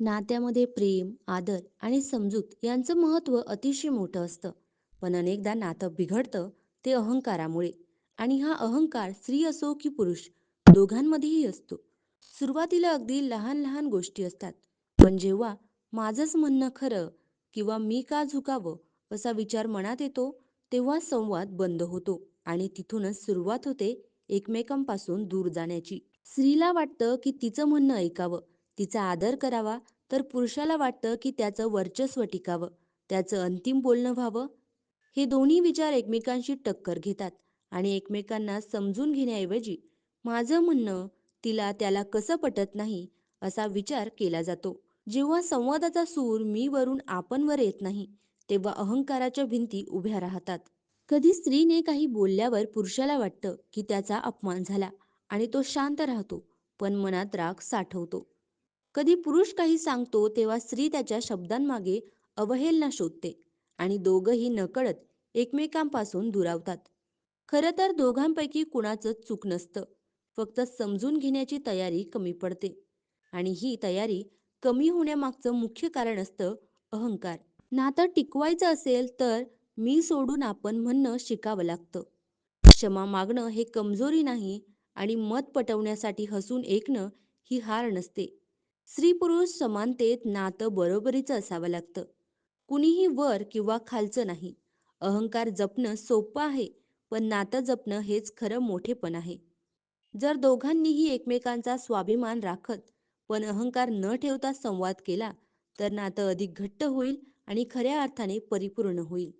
नात्यामध्ये प्रेम, आदर आणि समजूत यांचं महत्त्व अतिशय मोठं असतं. पण अनेकदा नातं बिघडतं ते अहंकारामुळे आणि हा अहंकार स्त्री असो की पुरुष दोघांमध्येही असतो. सुरुवातीला अगदी लहान लहान गोष्टी असतात. पण जेव्हा माझंच म्हणणं खरं किंवा मी का झुकावं असा विचार मनात येतो, तेव्हा संवाद बंद होतो आणि तिथूनच सुरुवात होते एकमेकांपासून दूर जाण्याची. स्त्रीला वाटतं की तिचं म्हणणं ऐकावं, तिचा आदर करावा, तर पुरुषाला वाटतं की त्याचं वर्चस्व टिकावं, त्याचं अंतिम बोलणं व्हावं. हे दोन्ही विचार एकमेकांशी टक्कर घेतात आणि एकमेकांना समजून घेण्याऐवजी माझं म्हणणं तिला त्याला कसं पटत नाही असा विचार केला जातो. जेव्हा संवादाचा सूर मी वरून आपण वर येत नाही, तेव्हा अहंकाराच्या भिंती उभ्या राहतात. कधी स्त्रीने काही बोलल्यावर पुरुषाला वाटतं की त्याचा अपमान झाला आणि तो शांत राहतो, पण मनात राग साठवतो. कधी पुरुष काही सांगतो तेव्हा स्त्री त्याच्या शब्दांमागे अवहेलना शोधते आणि दोघंही नकळत एकमेकांपासून दुरावतात. खरं तर दोघांपैकी कुणाचं चूक नसतं, फक्त समजून घेण्याची तयारी कमी पडते आणि ही तयारी कमी होण्यामागचं मुख्य कारण असतं अहंकार. नातं टिकवायचं असेल तर मी सोडून आपण म्हणणं शिकावं लागतं. क्षमा मागणं हे कमजोरी नाही आणि मत पटवण्यासाठी हसून ऐकणं ही हार नसते. स्त्री-पुरुष समानतेत नातं बरोबरीचं असावं लागतं. कुणीही वर किंवा खालचं नाही. अहंकार जपणं सोपं आहे, पण नातं जपणं हेच खरं मोठेपण आहे. जर दोघांनीही एकमेकांचा स्वाभिमान राखत पण अहंकार न ठेवता संवाद केला, तर नातं अधिक घट्ट होईल आणि खऱ्या अर्थाने परिपूर्ण होईल.